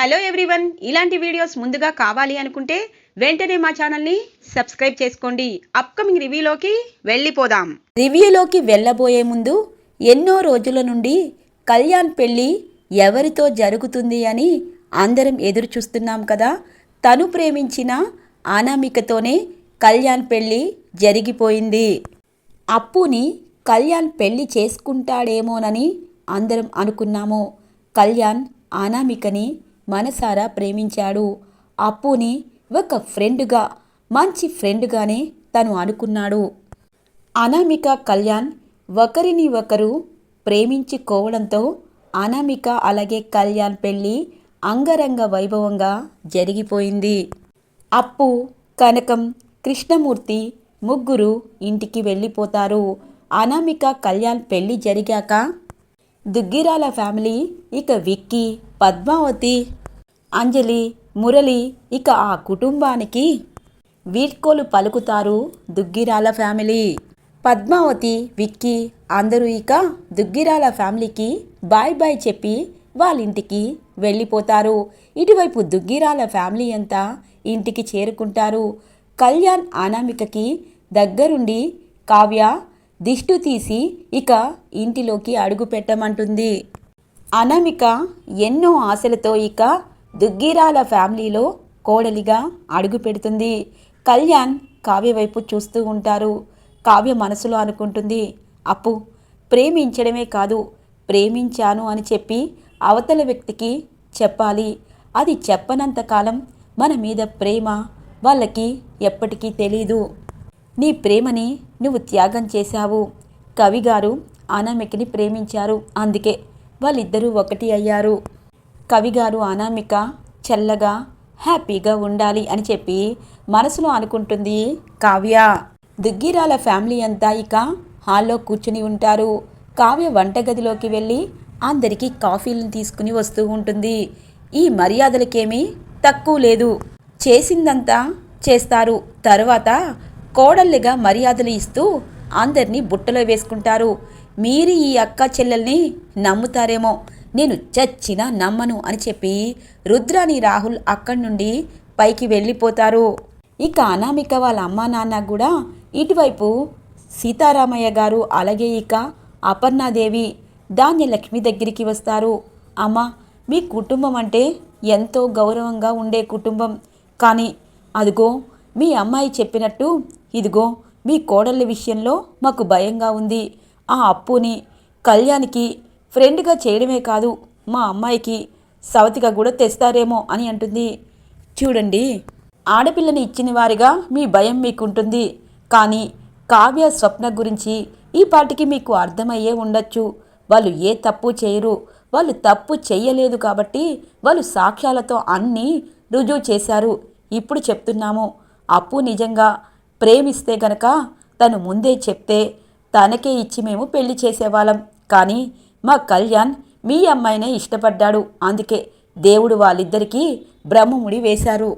Hello everyone ఇలాంటి videos ముందుగా కావాలి అనుకుంటే వెంటనే మా ఛానల్ని సబ్స్క్రైబ్ చేసుకోండి. అప్కమింగ్ రివ్యూలోకి వెళ్ళిపోదాం. రివ్యూలోకి వెళ్ళబోయే ముందు ఎన్నో రోజుల నుండి కళ్యాణ్ పెళ్ళి ఎవరితో జరుగుతుంది అని అందరం ఎదురు చూస్తున్నాం కదా. తను ప్రేమించిన అనామికతోనే కళ్యాణ్ పెళ్ళి జరిగిపోయింది. అప్పుని కళ్యాణ్ పెళ్ళి చేసుకుంటాడేమోనని అందరం అనుకున్నాము. కళ్యాణ్ అనామికని మనసారా ప్రేమించాడు. అప్పుని ఒక ఫ్రెండ్గా మంచి ఫ్రెండ్గానే తను అనుకున్నాడు. అనామిక కళ్యాణ్ ఒకరిని ఒకరు ప్రేమించుకోవడంతో అనామిక అలాగే కళ్యాణ్ పెళ్ళి అంగరంగ వైభవంగా జరిగిపోయింది. అప్పు కనకం కృష్ణమూర్తి ముగ్గురు ఇంటికి వెళ్ళిపోతారు. అనామిక కళ్యాణ్ పెళ్ళి జరిగాక దుగ్గిరాల ఫ్యామిలీ ఇక విక్కీ పద్మావతి అంజలి మురళి ఇక ఆ కుటుంబానికి వీడ్కోలు పలుకుతారు దుగ్గిరాల ఫ్యామిలీ. పద్మావతి విక్కీ అందరూ ఇక దుగ్గిరాల ఫ్యామిలీకి బాయ్ బాయ్ చెప్పి వాళ్ళ ఇంటికి వెళ్ళిపోతారు. ఇటువైపు దుగ్గిరాల ఫ్యామిలీ అంతా ఇంటికి చేరుకుంటారు. కళ్యాణ్ అనామికకి దగ్గరుండి కావ్య దిష్టు తీసి ఇక ఇంటిలోకి అడుగు పెట్టమంటుంది. అనామిక ఎన్నో ఆశలతో ఇక దుగ్గిరాల ఫ్యామిలీలో కోడలిగా అడుగు పెడుతుంది. కళ్యాణ్ కావ్య వైపు చూస్తూ ఉంటారు. కావ్య మనసులో అనుకుంటుంది అప్పు ప్రేమించడమే కాదు ప్రేమించాను అని చెప్పి అవతల వ్యక్తికి చెప్పాలి. అది చెప్పనంత కాలం మన మీద ప్రేమ వాళ్ళకి ఎప్పటికీ తెలీదు. నీ ప్రేమని నువ్వు త్యాగం చేశావు. కవిగారు అనామికని ప్రేమించారు. అందుకే వాళ్ళిద్దరూ ఒకటి అయ్యారు. కవిగారు అనామిక చల్లగా హ్యాపీగా ఉండాలి అని చెప్పి మనసులో అనుకుంటుంది కావ్య. దుగ్గిరాల ఫ్యామిలీ అంతా ఇక హాల్లో కూర్చుని ఉంటారు. కావ్య వంటగదిలోకి వెళ్ళి అందరికీ కాఫీలను తీసుకుని వస్తూ ఉంటుంది. ఈ మర్యాదలకేమీ తక్కువ లేదు. చేసిందంతా చేస్తారు. తర్వాత కోడళ్ళుగా మర్యాదలు ఇస్తూ అందరినీ బుట్టలో వేసుకుంటారు. మీరు ఈ అక్క చెల్లెల్ని నమ్ముతారేమో. నేను చచ్చినా నమ్మను అని చెప్పి రుద్రాని రాహుల్ అక్కడి నుండి పైకి వెళ్ళిపోతారు. ఇక అనామిక వాళ్ళ అమ్మా నాన్న కూడా ఇటువైపు సీతారామయ్య గారు అలాగే ఇక అపర్ణాదేవి ధాన్యలక్ష్మి దగ్గరికి వస్తారు. అమ్మ మీ కుటుంబం అంటే ఎంతో గౌరవంగా ఉండే కుటుంబం. కానీ అదిగో మీ అమ్మాయి చెప్పినట్టు ఇదిగో మీ కోడళ్ళ విషయంలో మాకు భయంగా ఉంది. ఆ అప్పుని కళ్యాణ్కి ఫ్రెండ్గా చేయడమే కాదు మా అమ్మాయికి సవతిగా కూడా తెస్తారేమో అని అంటుంది. చూడండి ఆడపిల్లని ఇచ్చిన వారిగా మీ భయం మీకుంటుంది. కానీ కావ్య స్వప్న గురించి ఈ పాటికి మీకు అర్థమయ్యే ఉండొచ్చు. వాళ్ళు ఏ తప్పు చేయరు. వాళ్ళు తప్పు చెయ్యలేదు కాబట్టి వాళ్ళు సాక్ష్యాలతో అన్నీ రుజువు చేశారు. ఇప్పుడు చెప్తున్నాము అప్పు నిజంగా ప్రేమిస్తే గనక తను ముందే చెప్తే తనకే ఇచ్చి మేము పెళ్ళి చేసేవాళ్ళం. కానీ మా కళ్యాణ్ మీ అమ్మాయినే ఇష్టపడ్డాడు. అందుకే దేవుడు వాళ్ళిద్దరికీ బ్రహ్మముడి వేశారు.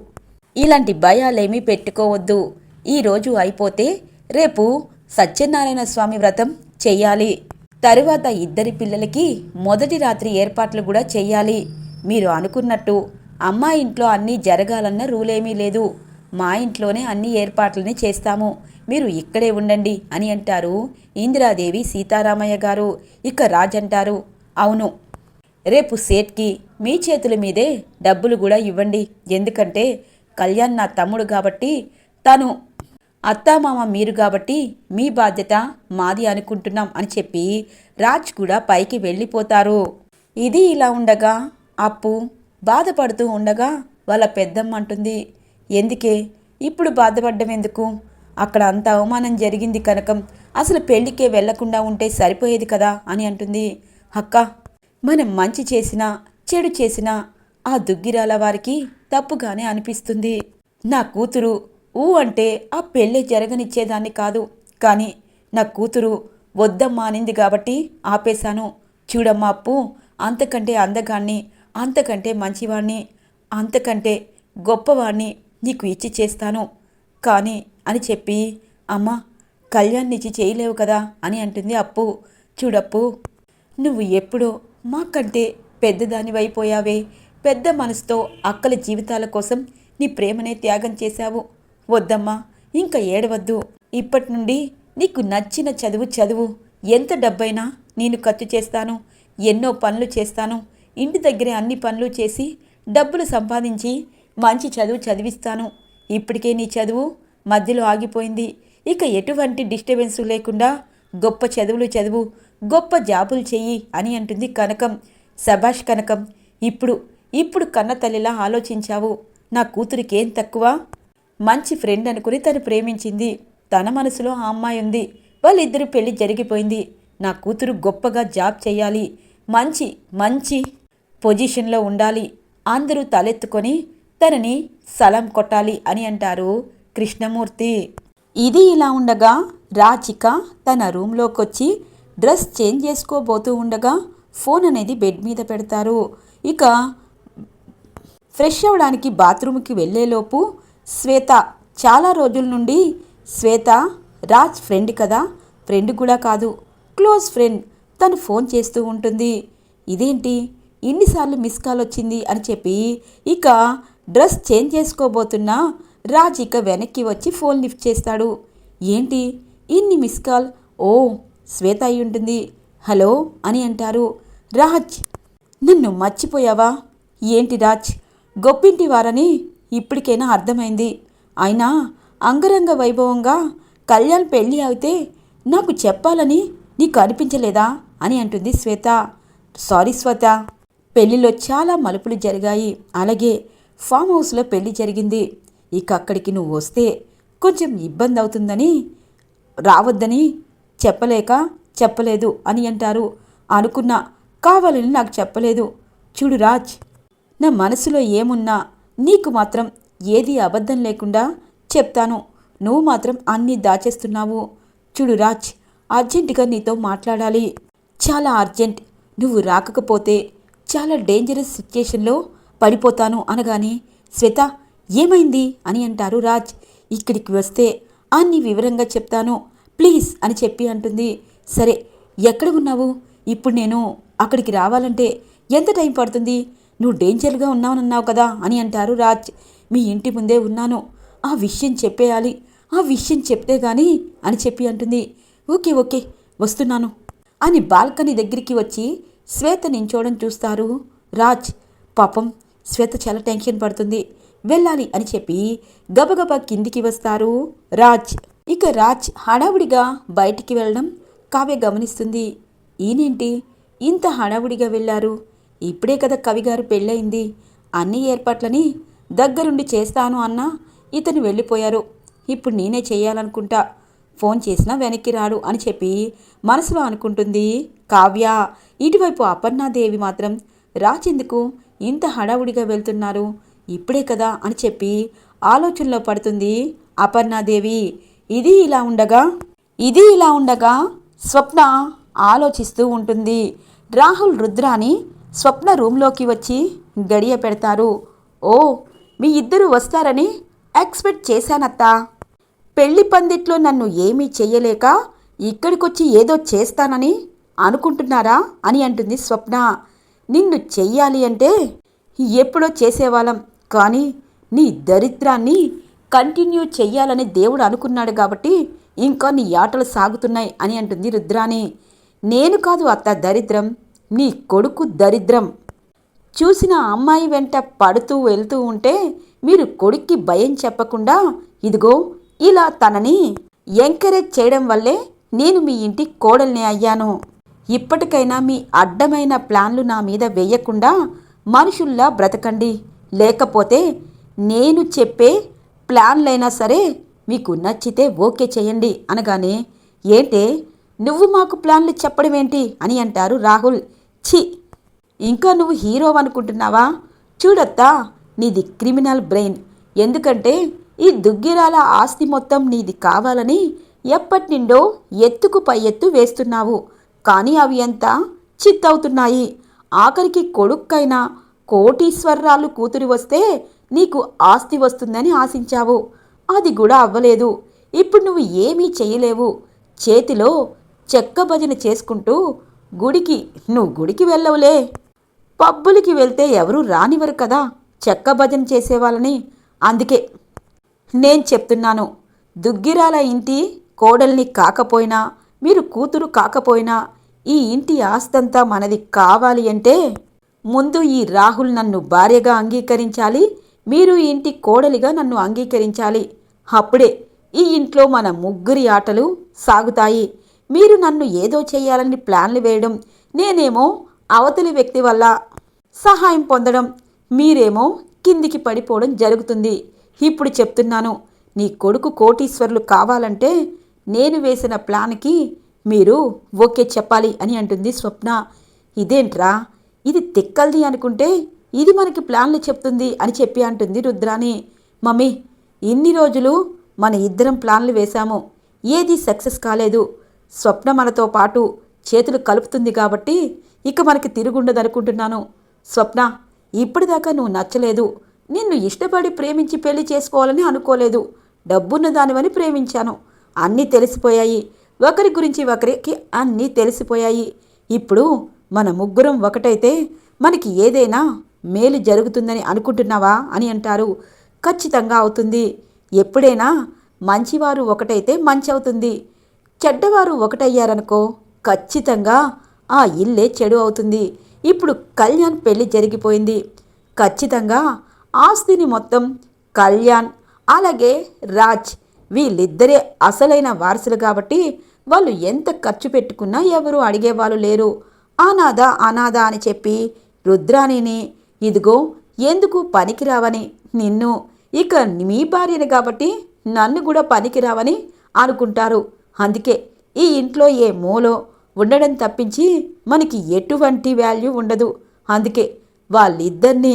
ఇలాంటి భయాలేమీ పెట్టుకోవద్దు. ఈరోజు అయిపోతే రేపు సత్యనారాయణ స్వామి వ్రతం చెయ్యాలి తరువాత ఇద్దరి పిల్లలకి మొదటి రాత్రి ఏర్పాట్లు కూడా చెయ్యాలి మీరు అనుకున్నట్టు అమ్మాయి ఇంట్లో అన్నీ జరగాలన్న రూలేమీ లేదు. మా ఇంట్లోనే అన్ని ఏర్పాట్లని చేస్తాము. మీరు ఇక్కడే ఉండండి అని అంటారు ఇందిరాదేవి సీతారామయ్య గారు. ఇక రాజంటారు అవును. రేపు సేట్కి మీ చేతుల మీదే డబ్బులు కూడా ఇవ్వండి. ఎందుకంటే కళ్యాణ్ నా తమ్ముడు కాబట్టి తను అత్తామామ మీరు కాబట్టి మీ బాధ్యత మాది అనుకుంటున్నాం అని చెప్పి రాజ్ కూడా పైకి వెళ్ళిపోతారు. ఇది ఇలా ఉండగా అప్పు బాధపడుతూ ఉండగా వాళ్ళ పెద్దమ్మ అంటుంది ఎందుకే? ఇప్పుడు బాధపడ్డం ఎందుకు అక్కడ అంత అవమానం జరిగింది కనకం. అసలు పెళ్ళికే వెళ్ళకుండా ఉంటే సరిపోయేది కదా? అని అంటుంది. అక్క మనం మంచి చేసినా చెడు చేసినా ఆ దుగ్గిరాల వారికి తప్పుగానే అనిపిస్తుంది. నా కూతురు ఊ అంటే ఆ పెళ్ళి జరగనిచ్చేదాన్ని కాదు. కానీ నా కూతురు వద్దమ్మా అనింది కాబట్టి ఆపేశాను. చూడమ్మా అప్పు అంతకంటే అందగాన్ని అంతకంటే మంచివాణ్ణి అంతకంటే గొప్పవాణ్ణి నీకు ఇచ్చి చేస్తాను. కానీ అని చెప్పి అమ్మ కళ్యాణ్ ఇచ్చి చేయలేవు కదా అని అంటుంది అప్పు. చూడప్పు నువ్వు ఎప్పుడో మాకంటే పెద్దదానివైపోయావే. పెద్ద మనసుతో అక్కల జీవితాల కోసం నీ ప్రేమనే త్యాగం చేశావు. వద్దమ్మా ఇంకా ఏడవద్దు. ఇప్పటి నుండి నీకు నచ్చిన చదువు చదువు. ఎంత డబ్బైనా నేను ఖర్చు చేస్తాను. ఎన్నో పనులు చేస్తాను. ఇంటి దగ్గరే అన్ని పనులు చేసి డబ్బులు సంపాదించి మంచి చదువు చదివిస్తాను. ఇప్పటికే నీ చదువు మధ్యలో ఆగిపోయింది. ఇక ఎటువంటి డిస్టర్బెన్స్ లేకుండా గొప్ప చదువులు చదువు గొప్ప జాబులు చెయ్యి అని అంటుంది కనకం. సభాష్ కనకం ఇప్పుడు ఇప్పుడు కన్న తల్లిలా ఆలోచించావు. నా కూతురికేం తక్కువ? మంచి ఫ్రెండ్ అనుకుని తను ప్రేమించింది. తన మనసులో ఆ అమ్మాయి ఉంది. వాళ్ళిద్దరూ పెళ్ళి జరిగిపోయింది. నా కూతురు గొప్పగా జాబ్ చేయాలి మంచి మంచి పొజిషన్లో ఉండాలి. అందరూ తలెత్తుకొని తనని సలం కొట్టాలి అని అంటారు కృష్ణమూర్తి. ఇది ఇలా ఉండగా రాచిక తన రూమ్లోకి వచ్చి డ్రెస్ చేంజ్ చేసుకోబోతూ ఉండగా ఫోన్ అనేది బెడ్ మీద పెడతారు. ఇక ఫ్రెష్ అవ్వడానికి బాత్రూమ్కి వెళ్ళేలోపు శ్వేత చాలా రోజుల నుండి శ్వేత రాజ్ ఫ్రెండ్ కదా ఫ్రెండ్ కూడా కాదు క్లోజ్ ఫ్రెండ్ తను ఫోన్ చేస్తూ ఉంటుంది. ఇదేంటి? ఇన్నిసార్లు మిస్ కాల్ వచ్చింది అని చెప్పి ఇక డ్రెస్ చేంజ్ చేసుకోబోతున్నా రాజ్ ఇక వెనక్కి వచ్చి ఫోన్ లిఫ్ట్ చేస్తాడు. ఏంటి? ఇన్ని మిస్ కాల్? ఓ శ్వేత అయి ఉంటుంది హలో అని అంటారు. రాజ్ నన్ను మర్చిపోయావా? ఏంటి రాజ్? గొప్పింటి వారని ఇప్పటికైనా అర్థమైంది. అయినా అంగరంగ వైభవంగా కళ్యాణ్ పెళ్ళి అయితే నాకు చెప్పాలని నీకు అనిపించలేదా? అని అంటుంది శ్వేత. సారీ శ్వేత. పెళ్ళిలో చాలా మలుపులు జరిగాయి. అలాగే ఫామ్ హౌస్లో పెళ్ళి జరిగింది. ఇక అక్కడికి నువ్వు వస్తే కొంచెం ఇబ్బంది అవుతుందని రావద్దని చెప్పలేక చెప్పలేదు అని అంటారు. అనుకున్నా కావాలని నాకు చెప్పలేదు. చూడు రాజ్ నా మనసులో ఏమున్నా నీకు మాత్రం ఏది అబద్ధం లేకుండా చెప్తాను. నువ్వు మాత్రం అన్నీ దాచేస్తున్నావు. చూడు రాజ్ అర్జెంటుగా నీతో మాట్లాడాలి. చాలా అర్జెంట్. నువ్వు రాకపోతే చాలా డేంజరస్ సిచ్యుయేషన్లో పడిపోతాను అనగానే శ్వేత ఏమైంది? అని అంటారు రాజ్. ఇక్కడికి వస్తే అన్ని వివరంగా చెప్తాను. ప్లీజ్ అని చెప్పి అంటుంది. సరే ఎక్కడ ఉన్నావు? ఇప్పుడు నేను అక్కడికి రావాలంటే ఎంత టైం పడుతుంది? నువ్వు డేంజర్గా ఉన్నావనన్నావు కదా? అని అంటారు రాజ్. మీ ఇంటి ముందే ఉన్నాను. ఆ విషయం చెప్పేయాలి. ఆ విషయం చెప్తే గాని అని చెప్పి అంటుంది. ఓకే ఓకే వస్తున్నాను. అని బాల్కనీ దగ్గరికి వచ్చి శ్వేత నించోడం చూస్తారు రాజ్. పాపం శ్వేత చాలా టెన్షన్ పడుతుంది. వెళ్ళాలి అని చెప్పి గబగబా కిందికి వస్తారు రాజ్. ఇక రాజ్ హడావుడిగా బయటికి వెళ్ళడం కావ్య గమనిస్తుంది. ఈయనేంటి? ఇంత హడావుడిగా వెళ్ళారు. ఇప్పుడే కదా కవిగారు పెళ్ళయింది. అన్ని ఏర్పాట్లని దగ్గరుండి చేస్తాను అన్నా ఇతను వెళ్ళిపోయారు. ఇప్పుడు నేనే చేయాలనుకుంటా. ఫోన్ చేసినా వెనక్కి రాడు అని చెప్పి మనసులో అనుకుంటుంది కావ్య. ఇటువైపు అపర్ణాదేవి మాత్రం రాచెందుకు ఇంత హడావుడిగా వెళ్తున్నారు? ఇప్పుడే కదా అని చెప్పి ఆలోచనలో పడుతుంది అపర్ణాదేవి. ఇది ఇలా ఉండగా? ఇది ఇలా ఉండగా? స్వప్న ఆలోచిస్తూ ఉంటుంది. రాహుల్ రుద్రాని స్వప్న రూమ్లోకి వచ్చి గడియ పెడతారు. ఓ మీ ఇద్దరు వస్తారని ఎక్స్పెక్ట్ చేశానత్తా. పెళ్ళి పందిట్లో నన్ను ఏమీ చెయ్యలేక ఇక్కడికొచ్చి ఏదో చేస్తానని అనుకుంటున్నారా అని అంటుంది స్వప్న. నిన్ను చెయ్యాలి అంటే ఎప్పుడో చేసేవాళ్ళం. కానీ నీ దరిద్రాన్ని కంటిన్యూ చెయ్యాలని దేవుడు అనుకున్నాడు కాబట్టి ఇంకా నీ ఆటలు సాగుతున్నాయి అని అంటుంది రుద్రాని నేను కాదు అత్త దరిద్రం నీ కొడుకు దరిద్రం. చూసిన అమ్మాయి వెంట పడుతూ వెళ్తూ ఉంటే మీరు కొడుక్కి భయం చెప్పకుండా ఇదిగో ఇలా తనని ఎంకరేజ్ చేయడం వల్లే నేను మీ ఇంటి కోడల్ని అయ్యాను. ఇప్పటికైనా మీ అడ్డమైన ప్లాన్లు నా మీద వేయకుండా మనుషుల్లా బ్రతకండి. లేకపోతే నేను చెప్పే ప్లాన్లైనా సరే మీకు నచ్చితే ఓకే చేయండి అనగానే ఏంటే? నువ్వు మాకు ప్లాన్లు చెప్పడం ఏంటి? అని అంటారు రాహుల్. ఛీ! ఇంకా నువ్వు హీరో అనుకుంటున్నావా? చూడత్తా నీది క్రిమినల్ బ్రెయిన్. ఎందుకంటే ఈ దుగ్గిరాల ఆస్తి మొత్తం నీది కావాలని ఎప్పటి నిండో ఎత్తుకు పై ఎత్తు వేస్తున్నావు. కానీ అవి అంతా చిత్తవుతున్నాయి. ఆఖరికి కొడుక్కైనా కోటీశ్వర్రాలు కూతురి వస్తే నీకు ఆస్తి వస్తుందని ఆశించావు. అది కూడా అవ్వలేదు. ఇప్పుడు నువ్వు ఏమీ చేయలేవు. చేతిలో చెక్క భజన చేసుకుంటూ గుడికి నువ్వు గుడికి వెళ్ళవులే. పబ్బులకి వెళ్తే ఎవరూ రానివ్వరు కదా. చెక్క భజన చేసేవాళ్ళని. అందుకే నేను చెప్తున్నాను. దుగ్గిరాల ఇంటి కోడల్ని కాకపోయినా మీరు కూతురు కాకపోయినా ఈ ఇంటి ఆస్తంతా మనది కావాలి అంటే ముందు ఈ రాహుల్ నన్ను భార్యగా అంగీకరించాలి మీరు ఈ ఇంటి కోడలిగా నన్ను అంగీకరించాలి. అప్పుడే ఈ ఇంట్లో మన ముగ్గురి ఆటలు సాగుతాయి. మీరు నన్ను ఏదో చేయాలని ప్లాన్లు వేయడం నేనేమో అవతలి వ్యక్తి వల్ల సహాయం పొందడం మీరేమో కిందికి పడిపోవడం జరుగుతుంది. ఇప్పుడు చెప్తున్నాను నీ కొడుకు కోటీశ్వర్లు కావాలంటే నేను వేసిన ప్లాన్కి మీరు ఓకే చెప్పాలి అని అంటుంది స్వప్న. ఇదేంట్రా? ఇది తిక్కల్ది అనుకుంటే ఇది మనకి ప్లాన్లు చెప్తుంది అని చెప్పి అంటుంది రుద్రాని. మమ్మీ ఇన్ని రోజులు మన ఇద్దరం ప్లాన్లు వేశాము. ఏది సక్సెస్ కాలేదు. స్వప్న మనతో పాటు చేతులు కలుపుతుంది కాబట్టి ఇక మనకి తిరుగుండదనుకుంటున్నాను. స్వప్న ఇప్పటిదాకా నువ్వు నచ్చలేదు. నిన్ను ఇష్టపడి ప్రేమించి పెళ్ళి చేసుకోవాలని అనుకోలేదు. డబ్బున్న దానివని ప్రేమించాను. అన్నీ తెలిసిపోయాయి. ఒకరి గురించి ఒకరికి అన్నీ తెలిసిపోయాయి. ఇప్పుడు మన ముగ్గురం ఒకటైతే మనకి ఏదైనా మేలు జరుగుతుందని అనుకుంటున్నావా అని అంటారు. ఖచ్చితంగా అవుతుంది. ఎప్పుడైనా మంచివారు ఒకటైతే మంచి అవుతుంది. చెడ్డవారు ఒకటయ్యారనుకో ఖచ్చితంగా ఆ ఇల్లే చెడు అవుతుంది. ఇప్పుడు కళ్యాణ్ పెళ్ళి జరిగిపోయింది. ఖచ్చితంగా ఆస్తిని మొత్తం కళ్యాణ్ అలాగే రాజ్ వీళ్ళిద్దరే అసలైన వారసులు కాబట్టి వాళ్ళు ఎంత ఖర్చు పెట్టుకున్నా ఎవరు అడిగేవాళ్ళు లేరు. అనాథ అనాథ అని చెప్పి రుద్రాణిని ఇదిగో ఎందుకు పనికిరావని నిన్ను? ఇక మీ భార్యని కాబట్టి నన్ను కూడా పనికిరావని అనుకుంటారు. అందుకే ఈ ఇంట్లో ఏ మూలో ఉండడం తప్పించి మనకి ఎటువంటి వాల్యూ ఉండదు. అందుకే వాళ్ళిద్దరినీ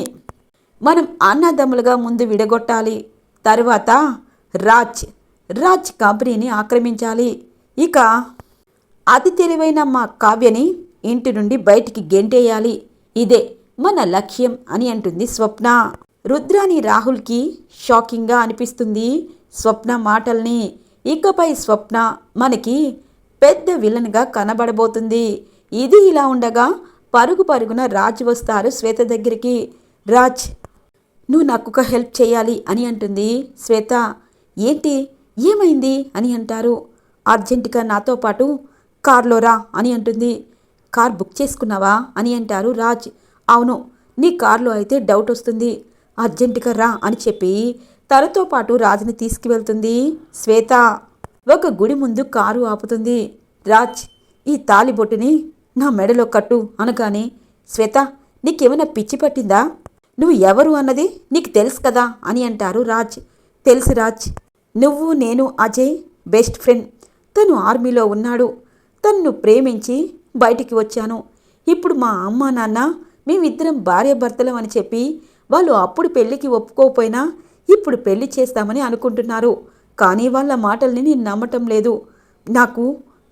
మనం అన్నదమ్ములుగా ముందు విడగొట్టాలి. తరువాత రాజ్ రాజ్ కంపెనీని ఆక్రమించాలి. ఇక అతి తెలివైన మా కావ్యని ఇంటి నుండి బయటికి గెంటేయాలి. ఇదే మన లక్ష్యం అని అంటుంది స్వప్న. రుద్రాని రాహుల్కి షాకింగ్గా అనిపిస్తుంది స్వప్న మాటల్ని. ఇకపై స్వప్న మనకి పెద్ద విలన్గా కనబడబోతుంది. ఇది ఇలా ఉండగా పరుగు పరుగున రాజ్ వస్తారు శ్వేత దగ్గరికి. రాజ్ నువ్వు నాకు ఒక హెల్ప్ చేయాలి అని అంటుంది శ్వేత. ఏంటి? ఏమైంది అని అంటారు. అర్జెంటుగా నాతో పాటు కార్లో రా అని అంటుంది. కార్ బుక్ చేసుకున్నావా అని అంటారు రాజ్. అవును నీ కార్లో అయితే డౌట్ వస్తుంది. అర్జెంటుగా రా అని చెప్పి తనతో పాటు రాజుని తీసుకువెళ్తుంది శ్వేత. ఒక గుడి ముందు కారు ఆపుతుంది. రాజ్ ఈ తాలిబొట్టుని నా మెడలో కట్టు అనగానే శ్వేత నీకేమైనా పిచ్చి పట్టిందా? నువ్వు ఎవరు అన్నది నీకు తెలుసు కదా అని అంటారు రాజ్. తెలుసు రాజ్. నువ్వు నేను అజయ్ బెస్ట్ ఫ్రెండ్. తను ఆర్మీలో ఉన్నాడు. తన్ను ప్రేమించి బయటికి వచ్చాను. ఇప్పుడు మా అమ్మ నాన్న మేమిద్దరం భార్యాభర్తలం అని చెప్పి వాళ్ళు అప్పుడు పెళ్ళికి ఒప్పుకోకపోయినా ఇప్పుడు పెళ్ళి చేస్తామని అనుకుంటున్నారు. కానీ వాళ్ళ మాటల్ని నేను నమ్మటం లేదు. నాకు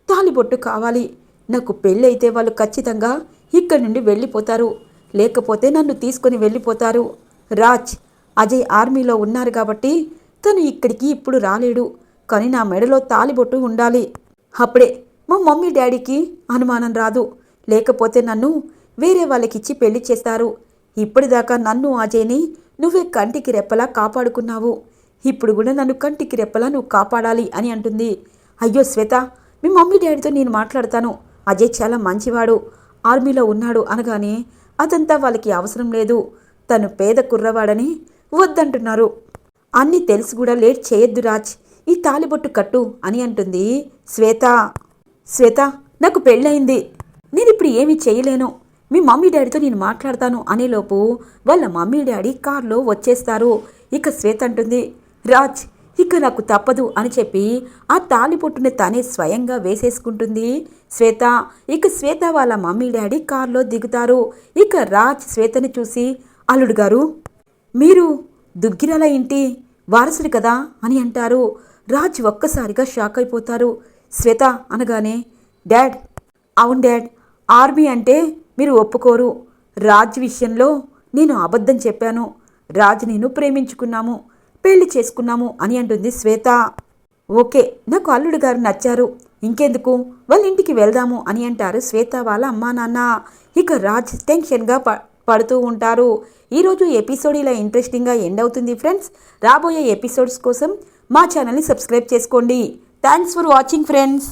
తాలిబొట్టు కావాలి. నాకు పెళ్ళి అయితే వాళ్ళు ఖచ్చితంగా ఇక్కడి నుండి వెళ్ళిపోతారు. లేకపోతే నన్ను తీసుకొని వెళ్ళిపోతారు. రాజ్ అజయ్ ఆర్మీలో ఉన్నారు కాబట్టి తను ఇక్కడికి ఇప్పుడు రాలేడు. కానీ నా మెడలో తాలిబొట్టు ఉండాలి. అప్పుడే మా మమ్మీ డాడీకి అనుమానం రాదు. లేకపోతే నన్ను వేరే వాళ్ళకిచ్చి పెళ్ళి చేస్తారు. ఇప్పటిదాకా నన్ను అజయ్ని నువ్వే కంటికి రెప్పలా కాపాడుకున్నావు. ఇప్పుడు కూడా నన్ను కంటికి రెప్పలా నువ్వు కాపాడాలి అని అంటుంది. అయ్యో శ్వేత మీ మమ్మీ డాడీతో నేను మాట్లాడతాను. అజయ్ చాలా మంచివాడు. ఆర్మీలో ఉన్నాడు అనగానే అదంతా వాళ్ళకి అవసరం లేదు. తను పేద కుర్రవాడని వద్దంటున్నారు. అన్నీ తెలిసి కూడా లేట్ చేయొద్దు రాజ్. ఈ తాలిబొట్టు కట్టు అని అంటుంది శ్వేత. శ్వేత నాకు పెళ్ళయింది. నేను ఇప్పుడు ఏమీ చేయలేను. మీ మమ్మీ డాడీతో నేను మాట్లాడతాను అనేలోపు వాళ్ళ మమ్మీ డాడీ కార్లో వచ్చేస్తారు. ఇక శ్వేత అంటుంది రాజ్ ఇక నాకు తప్పదు అని చెప్పి ఆ తాలిపొట్టుని తనే స్వయంగా వేసేసుకుంటుంది శ్వేత. ఇక శ్వేత వాళ్ళ మమ్మీ డాడీ కార్లో దిగుతారు. ఇక రాజ్ శ్వేతని చూసి అల్లుడు గారు మీరు దుగ్గిరాల ఇంటి వారసుడు కదా అని అంటారు. రాజ్ ఒక్కసారిగా షాక్ అయిపోతారు. శ్వేత అనగానే డాడ్ అవును డాడ్ ఆర్మీ అంటే మీరు ఒప్పుకోరు. రాజ్ విషయంలో నేను అబద్ధం చెప్పాను. రాజ్ నేను ప్రేమించుకున్నాము పెళ్ళి చేసుకున్నాము అని అంటుంది శ్వేత. ఓకే నాకు అల్లుడు గారు నచ్చారు. ఇంకెందుకు? వాళ్ళ ఇంటికి వెళ్దాము అని అంటారు శ్వేత వాళ్ళ అమ్మా నాన్న ఇక రాజ్ టెన్షన్గా ప పడుతూ ఉంటారు. ఈరోజు ఎపిసోడ్ ఇలా ఇంట్రెస్టింగ్గా ఎండ్ అవుతుంది ఫ్రెండ్స్ రాబోయే ఎపిసోడ్స్ కోసం మా ఛానల్ని సబ్స్క్రైబ్ చేసుకోండి. Thanks for watching friends